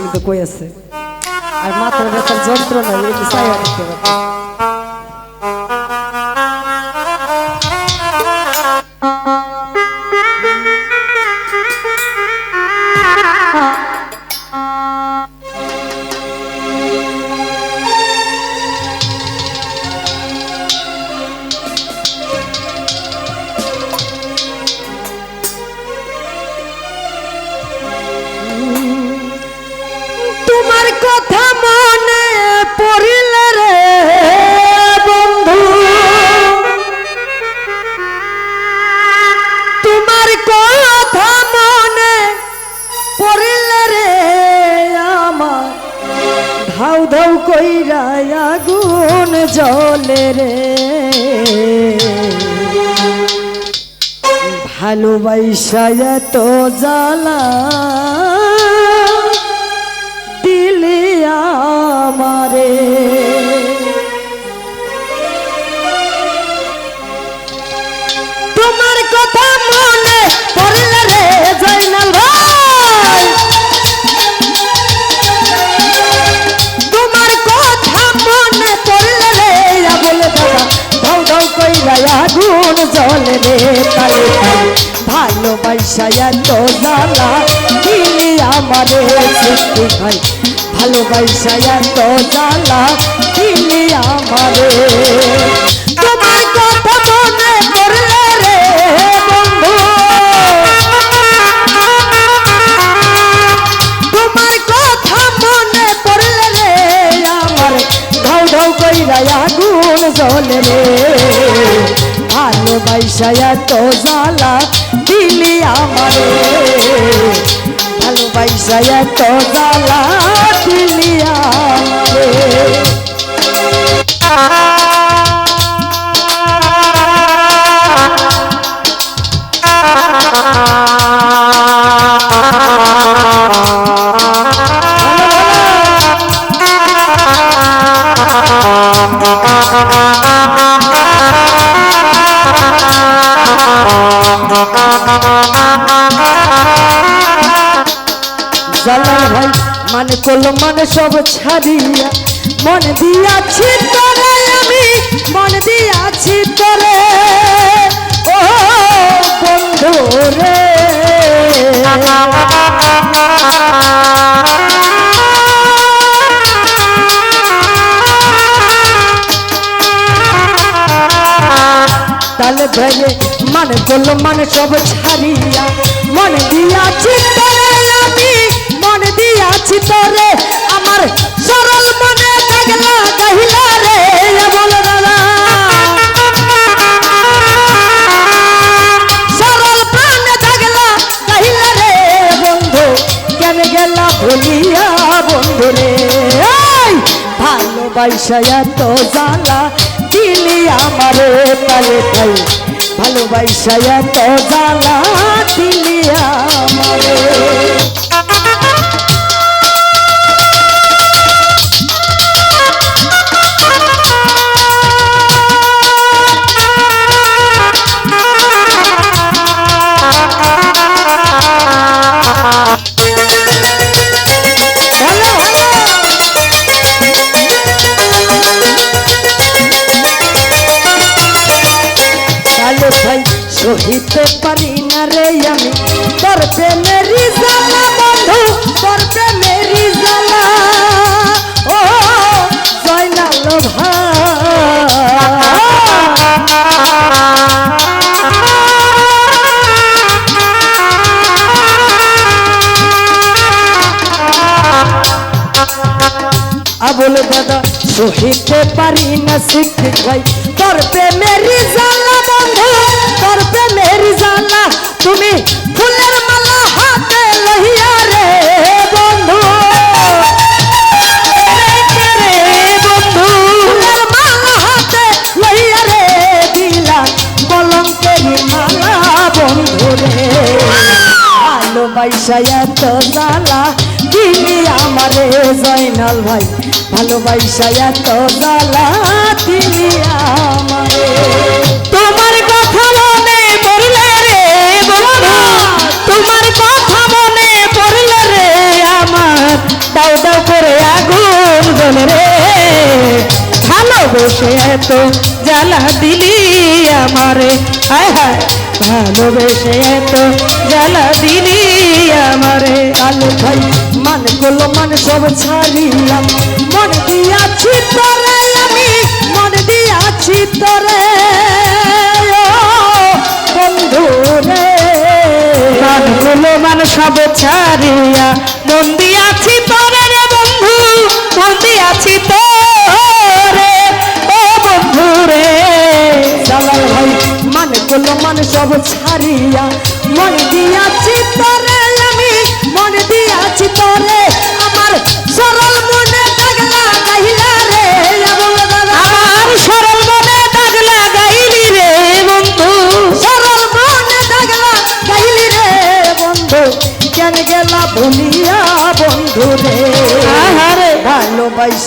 কিন্তু কই আছে আর মাথার ব্যথার যন্ত্রণা এগুলি চাইয়া দেখতে পাচ্ছি রে। ভালোবাসায় তো জ্বালা দিলে আমারে। তোমার কথা মনে পড়লে রে জয়নাল তালে তালে ভালোবাসায় তো জ্বালা দিলি আমারে সৃষ্টি ভাই ভালোবাসায় তো জ্বালা দিলি আমারে। তোমার কথা মনে পড়লে রে বন্ধু। তোমার কথা মনে ভালোবাসায় তো জ্বালা দিলি আমারে। ভালোবাসায় তো জ্বালা দিলি আমারে। জালাল ভাই মানে করল মানে সব ছাড়িয়া। মন দিয়াছি তোরে আমি, মন দিয়াছি তোরে। ও বন্ধু রে। তালে ভেবে মানে করল মানে সব ছাড়িয়া। মন দিয়াছি দিয়াছি তোরে, আমার সরল মনে থাকলা কহিলা রে বল দাদা। সরল প্রাণে থাকলা কহিলা রে, বন্ধু কেন গেলা ভুলিয়া বন্ধু রে? এই তো জালা দিলি আমারে তালে তাই ভালোবাসায়া তো জালা দিলি আমারে। আবুল দাদা সহিতে পারি না শিখতে ভাই। তোর প্রেমেরি জ্বালা বন্ধু, তোর প্রেমেরি জ্বালা তুমি ফুলের মালা হাতে লহিয়া রে বন্ধু। রে বন্ধু ফুলের মালা হাতে লহিয়া রে দিলা, কলঙ্কেরি মালা বন্ধু রে। ভালোবাসায় তো জ্বালা দিলি আমারে জয়নাল ভাই। ভালোবাসায় তো জ্বালা দিলি আমারে তোমার কথা মনে পড়লে রে তোমার কথা মনে পড়লে রে আমার। দাও দাও করে আগুন জ্বলে রে। ভালোবেসে এত জ্বালা দিলি আমারে। হায় হায়, ভালোবেসে এত জ্বালা দিলি আমারে। কালো ভাই, মান করল মান সব ছাড়িলাম। মন দিয়াছি তোরে আমি মন দিয়াছি তোরে। বন্ধু রে। মান করল মান সব ছাড়িয়া মন দিয়াছি তোরে রে বন্ধু মন দিয়াছি তোরে। ও বন্ধু রে। জালাল ভাই মানে করল মানে সব ছাড়িয়া মন দিয়াছি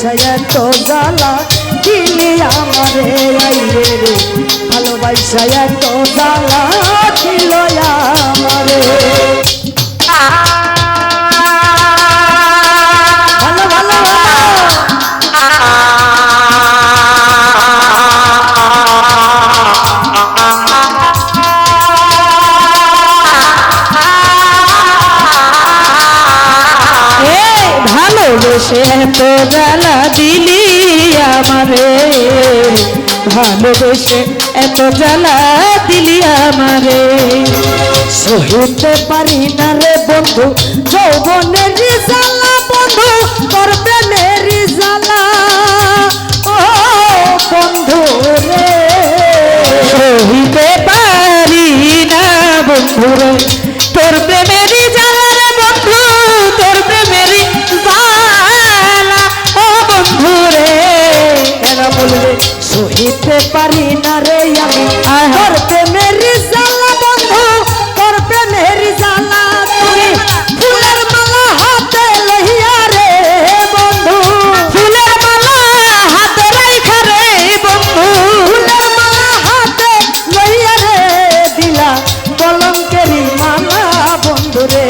ভালোবাসা এত জ্বালা দিলি আমারে আইরে রে। ভালোবাসা এত জ্বালা দিল আমারে। ভালো এত জ্বালা দিলি আমারে। ভালোবেসে এত জ্বালা দিলি আমারে। সহিতে পারি না রে বন্ধু, যৌবনের জ্বালা বন্ধু করবে মেরি জ্বালা। ও বন্ধু রে। সহিতে পারি না বন্ধু রে। পারি না রে আমি। তোর প্রেমেরই জ্বালা বন্ধু তোর প্রেমেরই জ্বালা তুমি। ফুলের মালা হাতে লইয়া রে বন্ধু। ফুলের মালা হাতে রাইখা রে বন্ধু। ফুলের মালা হাতে লইয়া রে দিলা কলঙ্কেরি মালা বন্ধু রে।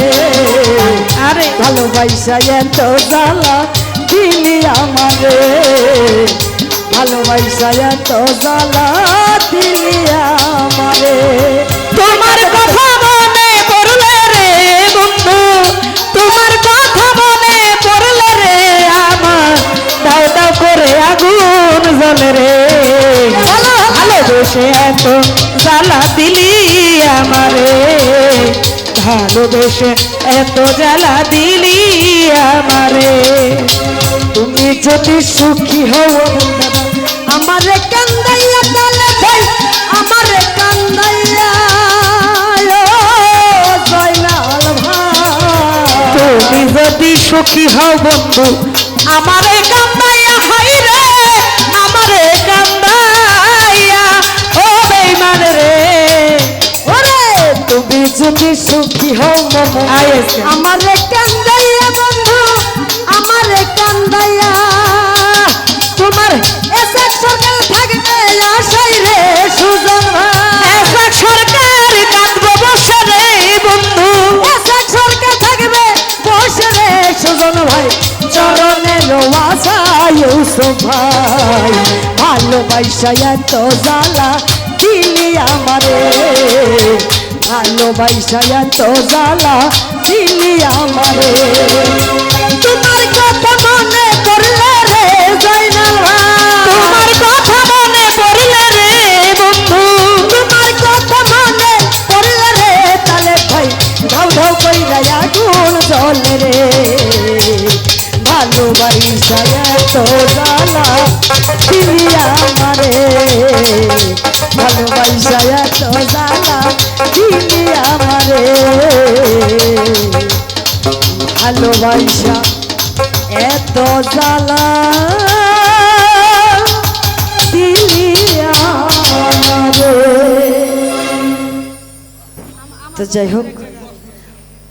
আরে। ভালোবাসা এত জ্বালা দিলি আমারে। ভালোবাসা এত জ্বালা দিলি আমারে। তোমার কথা মনে পড়লে রে বন্ধু তোমার কথা মনে পড়লে রে আমার। দাও দাও করে আগুন জ্বলে রে। ভালোবেসে এত জ্বালা দিলি আমারে। ভালোবেসে এত জ্বালা দিলি আমারে। তুমি যদি সুখী হও আমারে কান্দাইয়া তালে ভাই আমারে কান্দাইয়া ভাই। তুমি যদি সুখী হও বন্ধু আমারে কান্দাইয়া হাই রে আমারে কান্দাইয়া ও বেইমান রে। ওরে তুমি যদি সুখী হও আমারে কান্দাইয়া ভাই ভালোবাসা এত জ্বালা দিলি আমারে। ভালোবাসা এত জ্বালা দিলি আমারে। তোমার ভালোবাসা এত জ্বালা তো যাই হোক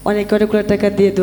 অনেক অনেক করে টাকা দিয়ে দেবো